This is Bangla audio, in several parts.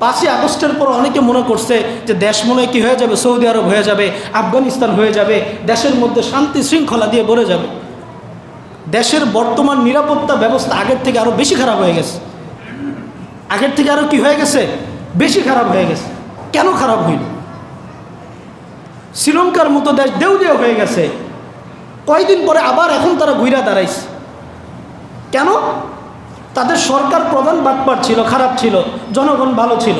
পাঁচই আগস্টের পর অনেকে মনে করছে যে দেশ মনে কি হয়ে যাবে, সৌদি আরব হয়ে যাবে, আফগানিস্তান হয়ে যাবে, দেশের মধ্যে শান্তি শৃঙ্খলা দিয়ে ভরে যাবে। দেশের বর্তমান নিরাপত্তা ব্যবস্থা আগের থেকে আরও বেশি খারাপ হয়ে গেছে। আগের থেকে আরও কি হয়ে গেছে? বেশি খারাপ হয়ে গেছে। কেন খারাপ হইল? শ্রীলঙ্কার মতো দেশ দেউলিয়া হয়ে গেছে। কয়দিন পরে আবার এখন তারা ঘুরা দাঁড়াইছে। কেন? তাদের সরকার প্রধান বাটপার ছিল, খারাপ ছিল, জনগণ ভালো ছিল।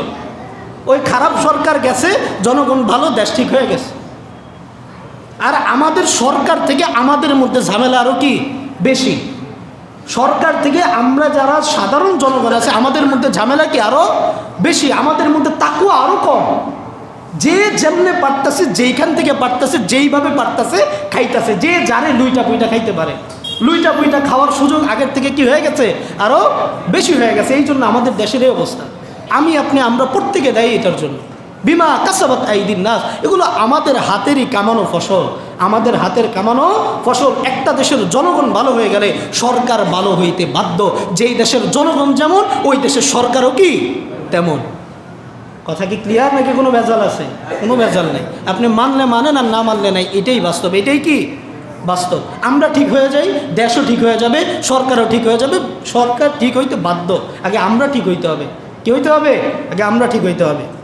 ওই খারাপ সরকার গেছে, জনগণ ভালো, দেশ ঠিক হয়ে গেছে। আর আমাদের সরকার থেকে আমাদের মধ্যে ঝামেলা আরও কি? বেশি। সরকার থেকে আমরা যারা সাধারণ জনগণ আছে, আমাদের মধ্যে ঝামেলা কি আরও বেশি? আমাদের মধ্যে তাকুয়া আরও কম। যে যেমনে পারতাছে, যেইখান থেকে পারতাছে, যেইভাবে পারতাছে, খাইতাছে। যে জানে লুইটা পুইটা খাইতে পারে। লুইটা পুইটা খাওয়ার সুযোগ আগের থেকে কি হয়ে গেছে? আরও বেশি হয়ে গেছে। এই জন্য আমাদের দেশের এই অবস্থা। আমি, আপনি, আমরা প্রত্যেকে দেয় এটার জন্য। বিমা কাসাবাত আইদিন নাস। এগুলো আমাদের হাতেরই কামানো ফসল। আমাদের হাতের কামানো ফসল একটা দেশের জনগণ ভালো হয়ে গেলে সরকার ভালো হইতে বাধ্য। যেই দেশের জনগণ যেমন, ওই দেশের সরকারও কি তেমন। কথা কি ক্লিয়ার নাকি কোনো ভেজাল আছে? কোনো ভেজাল নেই। আপনি মানলে মানেন আর না মানলে নাই, এটাই বাস্তব। এটাই কি? বাস্তব। আমরা ঠিক হয়ে যাই, দেশও ঠিক হয়ে যাবে, সরকারও ঠিক হয়ে যাবে, সরকার ঠিক হইতে বাধ্য। আগে আমরা ঠিক হইতে হবে। কী হইতে হবে? আগে আমরা ঠিক হইতে হবে।